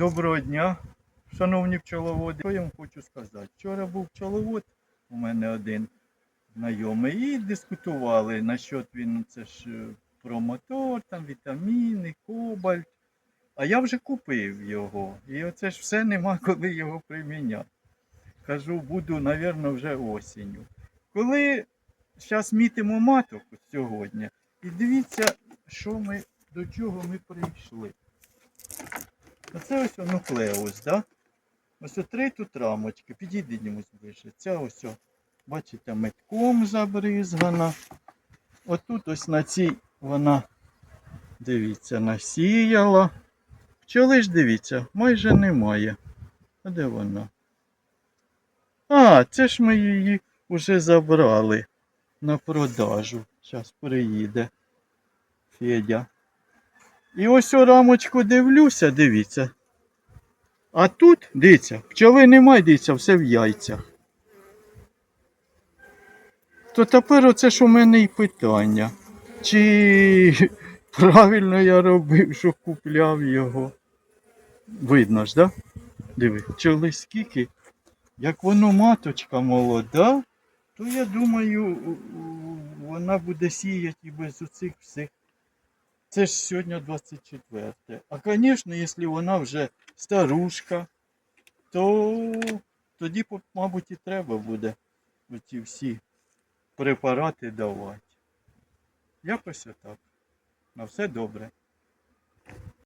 Доброго дня, шановні пчеловоди. Що я вам хочу сказати? Вчора був пчеловод, у мене один знайомий, і дискутували насчет він це ж е, про мотор, там вітаміни, кобальт. А я вже купив його. І оце ж все нема коли його приміняти. Кажу, буду, напевно, вже осінню. Коли зараз мітимо маток сьогодні, і дивіться, що ми, до чого ми прийшли. Оце ось нуклеус, да? Ось о три тут рамочки. Підійдіть ближче. Ця ось, бачите, метком забризгана. Отут ось на цій вона, дивіться, насіяла. Пчоли ж дивіться, майже немає. А де вона? А, це ж ми її вже забрали на продажу. Зараз приїде Федя. І ось у рамочку дивлюся, дивіться. А тут, дивіться, пчоли немає, дивіться, все в яйцях. То тепер оце ж у мене і питання. Чи правильно я робив, що купляв його? Видно ж, да? Диви, пчоли скільки. Як воно маточка молода, то я думаю, вона буде сіяти без оцих всіх це ж сьогодні 24. А звісно, якщо вона вже старушка, то тоді, мабуть, і треба буде оці всі препарати давати. Якось отак. На все добре.